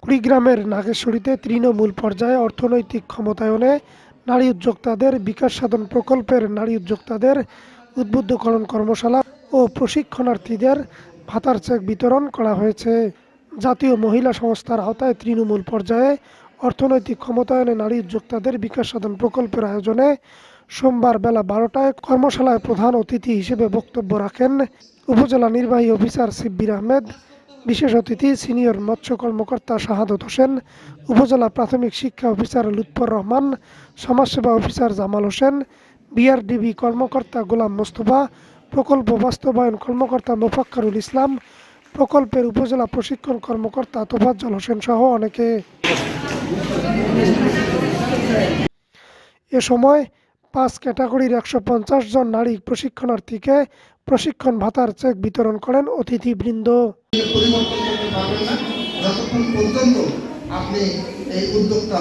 কুড়িগ্রামের নাগেশ্বরীতে তৃণমূল পর্যায়ে অর্থনৈতিক ক্ষমতায়নে নারী উদ্যোক্তাদের বিকাশ সাধন প্রকল্পের নারী উদ্যোক্তাদের উদ্বুদ্ধকরণ কর্মশালা ও প্রশিক্ষণার্থীদের ভাতার চেক বিতরণ করা হয়েছে। জাতীয় মহিলা সংস্থার আওতায় তৃণমূল পর্যায়ে অর্থনৈতিক ক্ষমতায়নে নারী উদ্যোক্তাদের বিকাশ সাধন প্রকল্পের আয়োজনে সোমবার বেলা বারোটায় কর্মশালায় প্রধান অতিথি হিসেবে বক্তব্য রাখেন উপজেলা নির্বাহী অফিসার সিব্বির আহমেদ, বিশেষ অতিথি সিনিয়র মৎস্য কর্মকর্তা শাহাদত হোসেন, উপজেলা প্রাথমিক শিক্ষা অফিসার লুৎফর রহমান, সমাজসেবা অফিসার জামাল হোসেন, বিআরডিবি কর্মকর্তা গোলাম মোস্তফা, প্রকল্প বাস্তবায়ন কর্মকর্তা মোফাক্কারুল ইসলাম, প্রকল্পের উপজেলা প্রশিক্ষণ কর্মকর্তা তোফাজ্জল হোসেন সহ অনেকে। এ সময় পাঁচ ক্যাটাগরির একশো পঞ্চাশ জন নারী প্রশিক্ষণার্থীকে প্রশিক্ষণ ভাতার চেক বিতরণ করেন অতিথিবৃন্দ। আপনি এই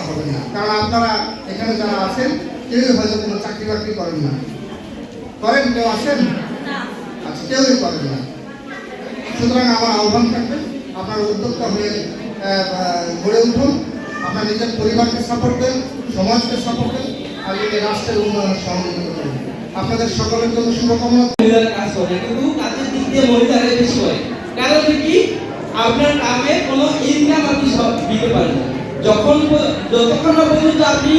হবেন না। কারণ আপনারা এখানে যারা আছেন, কেউই হয়তো কোনো চাকরি বাকরি করেন না। করেন কেউ আছেন? আচ্ছা কেউই করেন না। সুতরাং আমার আহ্বান থাকবে উদ্যোক্তা হয়ে গড়ে উঠুন। আপনার নিজের পরিবারকে সাপোর্ট দেন, সমাজকে সাপোর্ট দেন। আর রাষ্ট্রের উন্নয়নে সহযোগিতা করুন আপনাদের সকলের জন্য শুভকামনা। মহিলারা কাজ করে কিন্তু কাজের দিক দিয়ে মহিলারা বেশি হয় কারণ কি আপনার কামে কোনো ইনকাম আপনি সব দিতে পারেন যখন যতক্ষণ না পর্যন্ত আপনি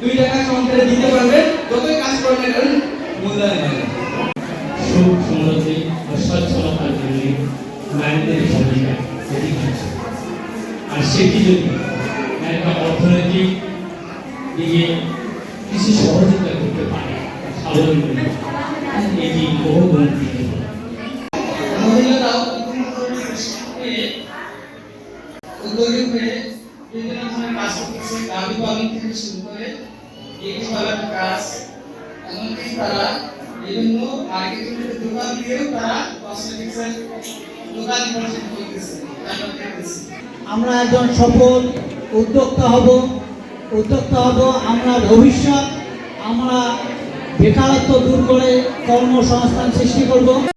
দুই টাকা সংসারে দিতে পারবেন যতই কাজ করেন না কারণ মূল্যায়ন হয় সুখ সমৃদ্ধি ও সচ্ছলতার জন্য নারীদের ভূমিকা আর সেটি যদি একটা অর্থনৈতিক দিকে কিছু সহযোগিতা করতে পারে স্বাবলম্বী এটি। মহিলারাও উদ্যোগী হয়ে বিভিন্ন ধরনের কাজ করতেছে গাভী পালন থেকে শুরু করে এই পালন কাজ এমনকি তারা বিভিন্ন মার্কেটিং দোকান দিয়েও তারা দোকান পর্যন্ত করতেছে। আমরা একজন সফল উদ্যোক্তা হব। উদ্যোক্তা হব। আমরা ভবিষ্যৎ আমরা বেকারত্ব দূর করে কর্মসংস্থান সৃষ্টি করব।